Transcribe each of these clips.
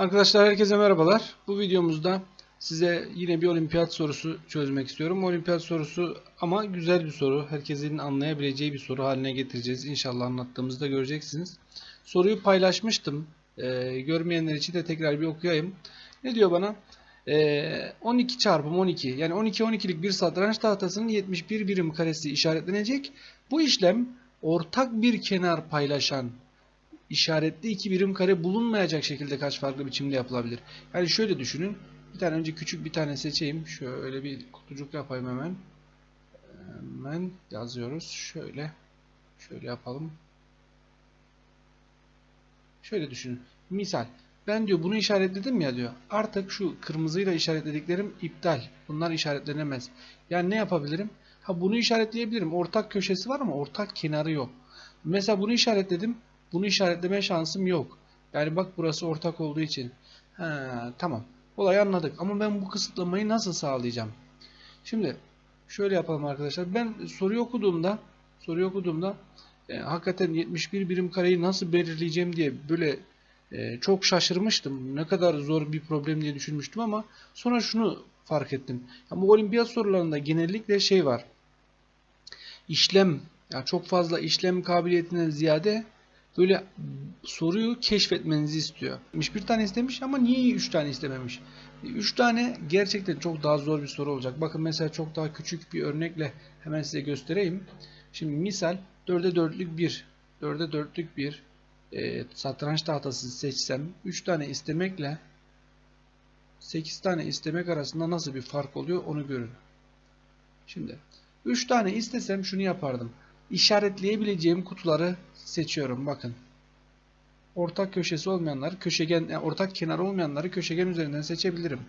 Arkadaşlar herkese merhabalar. Bu videomuzda size yine bir olimpiyat sorusu çözmek istiyorum. Olimpiyat sorusu ama güzel bir soru. Herkesin anlayabileceği bir soru haline getireceğiz. İnşallah anlattığımızda göreceksiniz. Soruyu paylaşmıştım. Ee, görmeyenler için de tekrar bir okuyayım. Ne diyor bana? Ee, 12 çarpım 12 yani 12 12'lik bir satranç tahtasının 71 birim karesi işaretlenecek. Bu işlem ortak bir kenar paylaşan işaretli iki birim kare bulunmayacak şekilde kaç farklı biçimde yapılabilir? Yani şöyle düşünün. Bir tane önce küçük bir tane seçeyim. Şöyle bir kutucuk yapayım hemen. Hemen yazıyoruz. Şöyle. Şöyle yapalım. Şöyle düşünün. Misal. Ben diyor bunu işaretledim ya diyor. Artık şu kırmızıyla işaretlediklerim iptal. Bunlar işaretlenemez. Yani ne yapabilirim? Ha bunu işaretleyebilirim. Ortak köşesi var ama ortak kenarı yok. Mesela bunu işaretledim. Bunu işaretleme şansım yok. Yani bak burası ortak olduğu için. Ha, tamam. Olayı anladık. Ama ben bu kısıtlamayı nasıl sağlayacağım? Şimdi şöyle yapalım arkadaşlar. Ben soruyu okuduğumda soruyu okuduğumda e, hakikaten 71 birim kareyi nasıl belirleyeceğim diye böyle e, çok şaşırmıştım. Ne kadar zor bir problem diye düşünmüştüm ama sonra şunu fark ettim. Ama olimpiyat sorularında genellikle şey var. İşlem yani çok fazla işlem kabiliyetinden ziyade böyle soruyu keşfetmenizi istiyor. Bir tane istemiş ama niye 3 tane istememiş? 3 tane gerçekten çok daha zor bir soru olacak. Bakın mesela çok daha küçük bir örnekle hemen size göstereyim. Şimdi misal 4'e 4'lük 1, 4'e 4'lük 1 e, satranç tahtası seçsem 3 tane istemekle 8 tane istemek arasında nasıl bir fark oluyor onu görün. Şimdi 3 tane istesem şunu yapardım. İşaretleyebileceğim kutuları seçiyorum. Bakın. Ortak köşesi olmayanları, köşegen, yani ortak kenar olmayanları köşegen üzerinden seçebilirim.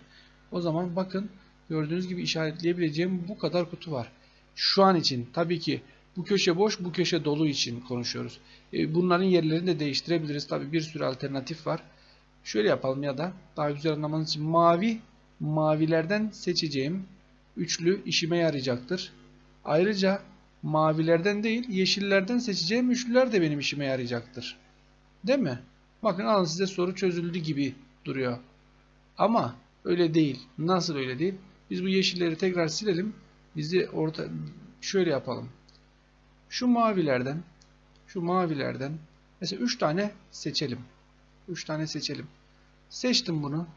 O zaman bakın gördüğünüz gibi işaretleyebileceğim bu kadar kutu var. Şu an için tabii ki bu köşe boş, bu köşe dolu için konuşuyoruz. E, bunların yerlerini de değiştirebiliriz. Tabii bir sürü alternatif var. Şöyle yapalım ya da daha güzel anlamanız için mavi, mavilerden seçeceğim üçlü işime yarayacaktır. Ayrıca mavilerden değil yeşillerden seçeceğim üçlüler de benim işime yarayacaktır. Değil mi? Bakın alın size soru çözüldü gibi duruyor. Ama öyle değil. Nasıl öyle değil? Biz bu yeşilleri tekrar silelim. Bizi orta şöyle yapalım. Şu mavilerden şu mavilerden mesela 3 tane seçelim. 3 tane seçelim. Seçtim bunu.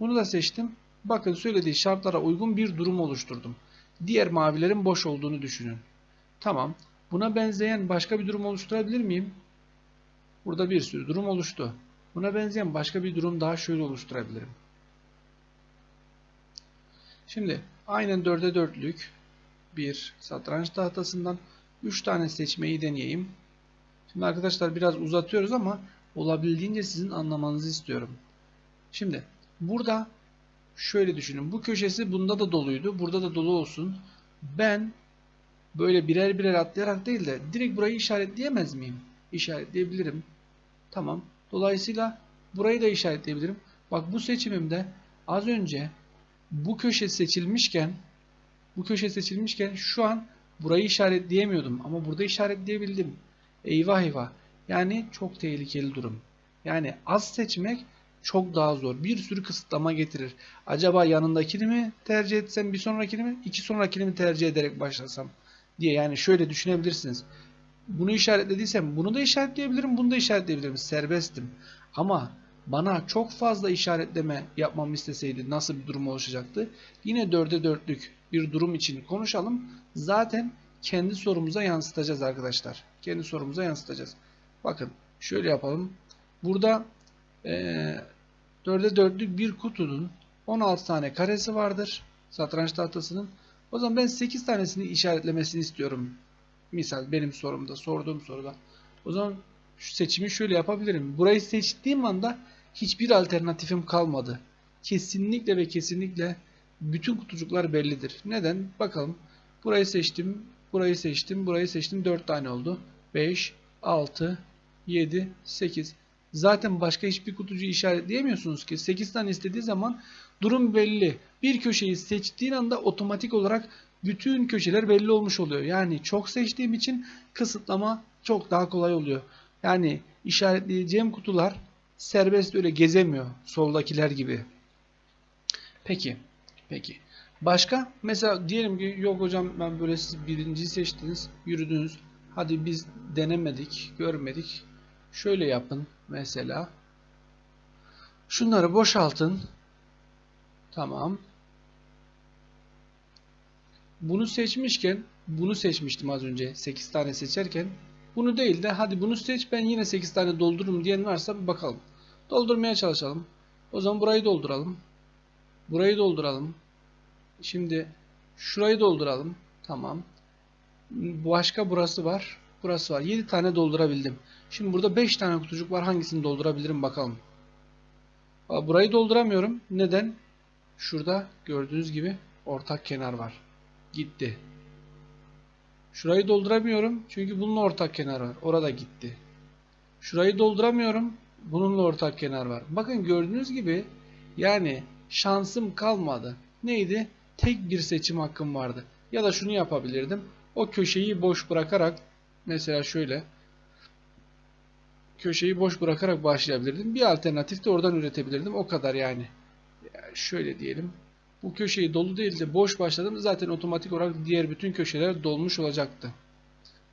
Bunu da seçtim. Bakın söylediği şartlara uygun bir durum oluşturdum. Diğer mavilerin boş olduğunu düşünün. Tamam. Buna benzeyen başka bir durum oluşturabilir miyim? Burada bir sürü durum oluştu. Buna benzeyen başka bir durum daha şöyle oluşturabilirim. Şimdi aynen 4'e 4'lük bir satranç tahtasından 3 tane seçmeyi deneyeyim. Şimdi arkadaşlar biraz uzatıyoruz ama olabildiğince sizin anlamanızı istiyorum. Şimdi burada şöyle düşünün. Bu köşesi bunda da doluydu. Burada da dolu olsun. Ben böyle birer birer atlayarak değil de direkt burayı işaretleyemez miyim? İşaretleyebilirim. Tamam. Dolayısıyla burayı da işaretleyebilirim. Bak bu seçimimde az önce bu köşe seçilmişken bu köşe seçilmişken şu an burayı işaretleyemiyordum ama burada işaretleyebildim. Eyvah eyvah. Yani çok tehlikeli durum. Yani az seçmek çok daha zor. Bir sürü kısıtlama getirir. Acaba yanındakini mi tercih etsem bir sonrakini mi? iki sonrakini mi tercih ederek başlasam? Diye yani şöyle düşünebilirsiniz. Bunu işaretlediysem bunu da işaretleyebilirim, bunu da işaretleyebilirim. Serbestim. Ama bana çok fazla işaretleme yapmamı isteseydi nasıl bir durum oluşacaktı? Yine 4'e 4'lük bir durum için konuşalım. Zaten kendi sorumuza yansıtacağız arkadaşlar. Kendi sorumuza yansıtacağız. Bakın şöyle yapalım. Burada ee, 4'e 4'lük bir kutunun 16 tane karesi vardır. Satranç tahtasının. O zaman ben 8 tanesini işaretlemesini istiyorum. Misal benim sorumda, sorduğum soruda. O zaman şu seçimi şöyle yapabilirim. Burayı seçtiğim anda hiçbir alternatifim kalmadı. Kesinlikle ve kesinlikle bütün kutucuklar bellidir. Neden? Bakalım. Burayı seçtim, burayı seçtim, burayı seçtim. 4 tane oldu. 5, 6, 7, 8. Zaten başka hiçbir kutucuğu işaretleyemiyorsunuz ki. 8 tane istediği zaman durum belli. Bir köşeyi seçtiğin anda otomatik olarak bütün köşeler belli olmuş oluyor. Yani çok seçtiğim için kısıtlama çok daha kolay oluyor. Yani işaretleyeceğim kutular serbest öyle gezemiyor soldakiler gibi. Peki. Peki. Başka? Mesela diyelim ki yok hocam ben böyle siz birinciyi seçtiniz, yürüdünüz. Hadi biz denemedik, görmedik. Şöyle yapın mesela. Şunları boşaltın. Tamam. Bunu seçmişken bunu seçmiştim az önce 8 tane seçerken. Bunu değil de hadi bunu seç ben yine 8 tane doldururum diyen varsa bir bakalım. Doldurmaya çalışalım. O zaman burayı dolduralım. Burayı dolduralım. Şimdi şurayı dolduralım. Tamam. Başka burası var. Burası var. 7 tane doldurabildim. Şimdi burada 5 tane kutucuk var. Hangisini doldurabilirim bakalım. Burayı dolduramıyorum. Neden? Şurada gördüğünüz gibi ortak kenar var. Gitti. Şurayı dolduramıyorum. Çünkü bununla ortak kenar var. Orada gitti. Şurayı dolduramıyorum. Bununla ortak kenar var. Bakın gördüğünüz gibi yani şansım kalmadı. Neydi? Tek bir seçim hakkım vardı. Ya da şunu yapabilirdim. O köşeyi boş bırakarak mesela şöyle köşeyi boş bırakarak başlayabilirdim. Bir alternatif de oradan üretebilirdim. O kadar yani. Yani şöyle diyelim. Bu köşeyi dolu değil de boş başladım. Zaten otomatik olarak diğer bütün köşeler dolmuş olacaktı.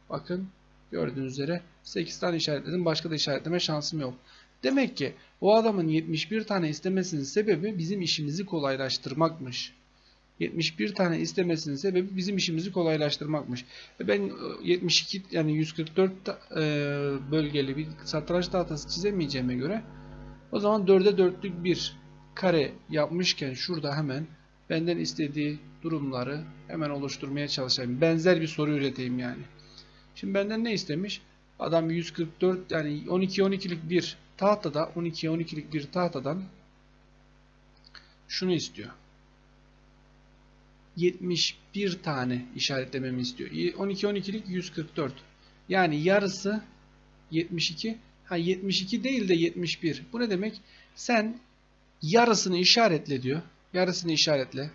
Bakın gördüğünüz üzere 8 tane işaretledim. Başka da işaretleme şansım yok. Demek ki o adamın 71 tane istemesinin sebebi bizim işimizi kolaylaştırmakmış. 71 tane istemesinin sebebi bizim işimizi kolaylaştırmakmış. E Ben e, 72 yani 144 ta- e, bölgeli bir satranç tahtası çizemeyeceğime göre o zaman 4'e 4'lük bir kare yapmışken şurada hemen benden istediği durumları hemen oluşturmaya çalışayım. Benzer bir soru üreteyim yani. Şimdi benden ne istemiş? Adam 144 yani 12 12'lik bir tahtada 12 12'lik bir tahtadan şunu istiyor. 71 tane işaretlememi istiyor. 12 12'lik 144. Yani yarısı 72. Ha 72 değil de 71. Bu ne demek? Sen yarısını işaretle diyor. Yarısını işaretle.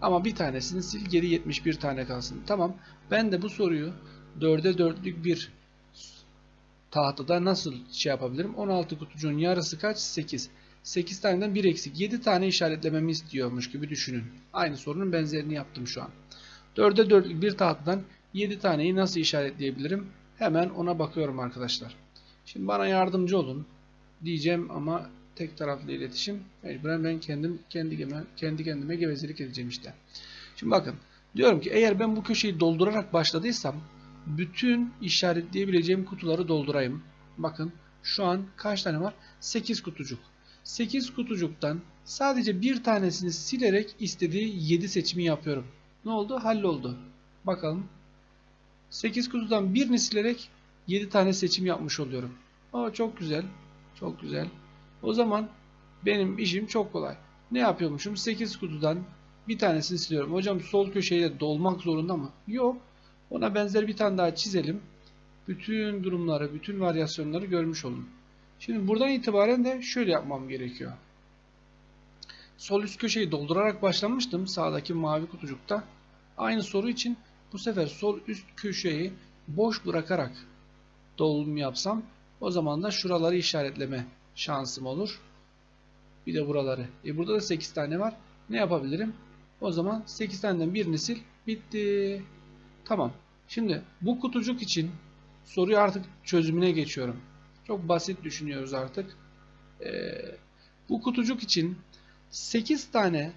Ama bir tanesini sil geri 71 tane kalsın. Tamam. Ben de bu soruyu 4'e 4'lük bir tahtada nasıl şey yapabilirim? 16 kutucuğun yarısı kaç? 8. 8 taneden 1 eksik. 7 tane işaretlememi istiyormuş gibi düşünün. Aynı sorunun benzerini yaptım şu an. 4'e 4'lük bir tahtadan 7 taneyi nasıl işaretleyebilirim? Hemen ona bakıyorum arkadaşlar. Şimdi bana yardımcı olun diyeceğim ama tek taraflı iletişim. Mecburen ben kendim kendi kendime, kendi kendime gevezelik edeceğim işte. Şimdi bakın diyorum ki eğer ben bu köşeyi doldurarak başladıysam bütün işaretleyebileceğim kutuları doldurayım. Bakın şu an kaç tane var? 8 kutucuk. 8 kutucuktan sadece bir tanesini silerek istediği 7 seçimi yapıyorum. Ne oldu? Halloldu. Bakalım. 8 kutudan birini silerek 7 tane seçim yapmış oluyorum. Aa, çok güzel. Çok güzel. O zaman benim işim çok kolay. Ne yapıyormuşum? 8 kutudan bir tanesini siliyorum. Hocam sol köşeye dolmak zorunda mı? Yok. Ona benzer bir tane daha çizelim. Bütün durumları, bütün varyasyonları görmüş olun. Şimdi buradan itibaren de şöyle yapmam gerekiyor. Sol üst köşeyi doldurarak başlamıştım sağdaki mavi kutucukta. Aynı soru için bu sefer sol üst köşeyi boş bırakarak dolum yapsam o zaman da şuraları işaretleme şansım olur. Bir de buraları. E burada da 8 tane var. Ne yapabilirim? O zaman 8 taneden birini sil. Bitti. Tamam. Şimdi bu kutucuk için soruyu artık çözümüne geçiyorum. Çok basit düşünüyoruz artık. Ee, bu kutucuk için 8 tane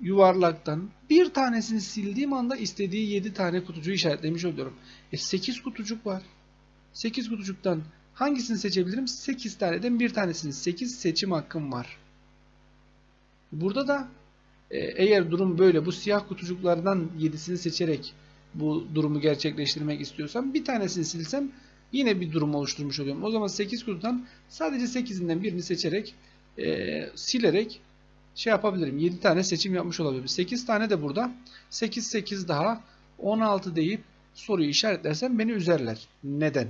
yuvarlaktan bir tanesini sildiğim anda istediği 7 tane kutucuğu işaretlemiş oluyorum. E 8 kutucuk var. 8 kutucuktan hangisini seçebilirim? 8 taneden bir tanesini. 8 seçim hakkım var. Burada da e, eğer durum böyle bu siyah kutucuklardan 7'sini seçerek bu durumu gerçekleştirmek istiyorsam bir tanesini silsem yine bir durum oluşturmuş oluyorum. O zaman 8 kutudan sadece 8'inden birini seçerek e, silerek şey yapabilirim. 7 tane seçim yapmış olabilirim. 8 tane de burada. 8 8 daha 16 deyip soruyu işaretlersem beni üzerler. Neden?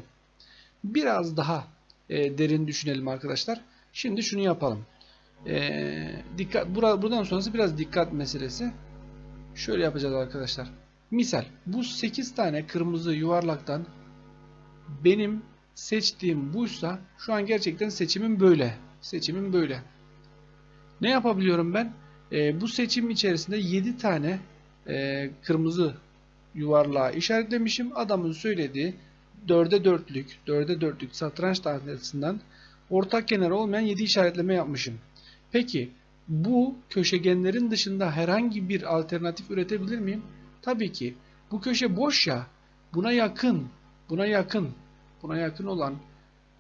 Biraz daha e, derin düşünelim arkadaşlar. Şimdi şunu yapalım. E, dikkat bura, buradan sonrası biraz dikkat meselesi. Şöyle yapacağız arkadaşlar. Misal bu 8 tane kırmızı yuvarlaktan benim seçtiğim buysa şu an gerçekten seçimim böyle. Seçimim böyle. Ne yapabiliyorum ben? Ee, bu seçim içerisinde 7 tane e, kırmızı yuvarlağı işaretlemişim. Adamın söylediği 4'e 4'lük, 4'e 4'lük satranç tahtasından ortak kenar olmayan 7 işaretleme yapmışım. Peki bu köşegenlerin dışında herhangi bir alternatif üretebilir miyim? Tabii ki. Bu köşe boş ya. Buna yakın, buna yakın, buna yakın olan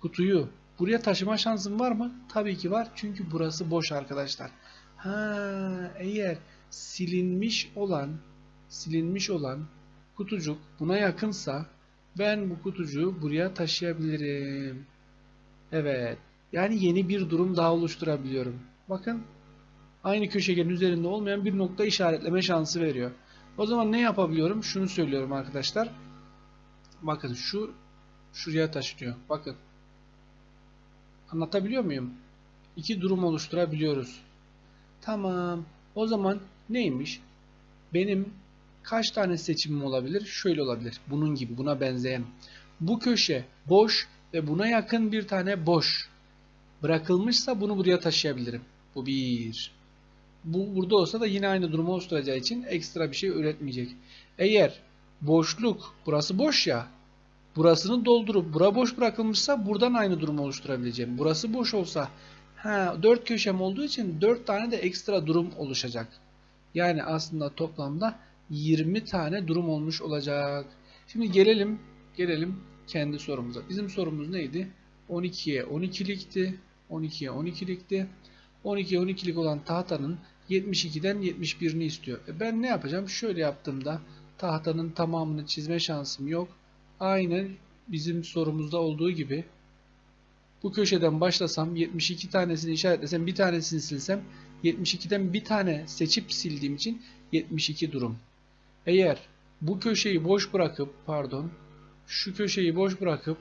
kutuyu buraya taşıma şansım var mı? Tabii ki var. Çünkü burası boş arkadaşlar. Ha, eğer silinmiş olan silinmiş olan kutucuk buna yakınsa ben bu kutucuğu buraya taşıyabilirim. Evet. Yani yeni bir durum daha oluşturabiliyorum. Bakın aynı köşegenin üzerinde olmayan bir nokta işaretleme şansı veriyor. O zaman ne yapabiliyorum? Şunu söylüyorum arkadaşlar. Bakın şu şuraya taşınıyor. Bakın. Anlatabiliyor muyum? İki durum oluşturabiliyoruz. Tamam. O zaman neymiş? Benim kaç tane seçimim olabilir? Şöyle olabilir. Bunun gibi, buna benzeyen. Bu köşe boş ve buna yakın bir tane boş bırakılmışsa bunu buraya taşıyabilirim. Bu bir. Bu burada olsa da yine aynı durumu oluşturacağı için ekstra bir şey üretmeyecek. Eğer boşluk, burası boş ya, burasını doldurup bura boş bırakılmışsa buradan aynı durumu oluşturabileceğim. Burası boş olsa, ha 4 köşem olduğu için 4 tane de ekstra durum oluşacak. Yani aslında toplamda 20 tane durum olmuş olacak. Şimdi gelelim gelelim kendi sorumuza. Bizim sorumuz neydi? 12'ye 12'likti. 12'ye 12'likti. 12'ye 12'lik olan tahtanın 72'den 71'ini istiyor. E ben ne yapacağım? Şöyle yaptığımda tahtanın tamamını çizme şansım yok. Aynen bizim sorumuzda olduğu gibi bu köşeden başlasam 72 tanesini işaretlesem bir tanesini silsem 72'den bir tane seçip sildiğim için 72 durum. Eğer bu köşeyi boş bırakıp pardon şu köşeyi boş bırakıp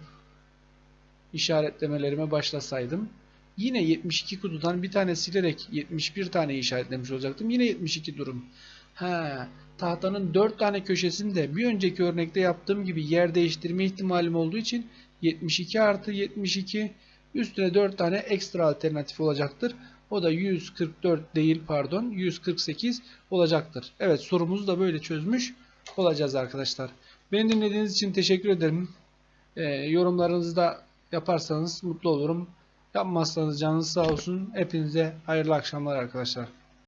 işaretlemelerime başlasaydım yine 72 kutudan bir tane silerek 71 tane işaretlemiş olacaktım. Yine 72 durum. Ha, tahtanın 4 tane köşesinde bir önceki örnekte yaptığım gibi yer değiştirme ihtimalim olduğu için 72 artı 72 üstüne 4 tane ekstra alternatif olacaktır. O da 144 değil pardon 148 olacaktır. Evet sorumuzu da böyle çözmüş olacağız arkadaşlar. Beni dinlediğiniz için teşekkür ederim. Ee, yorumlarınızı da yaparsanız mutlu olurum. Yapmazsanız canınız sağ olsun. Hepinize hayırlı akşamlar arkadaşlar.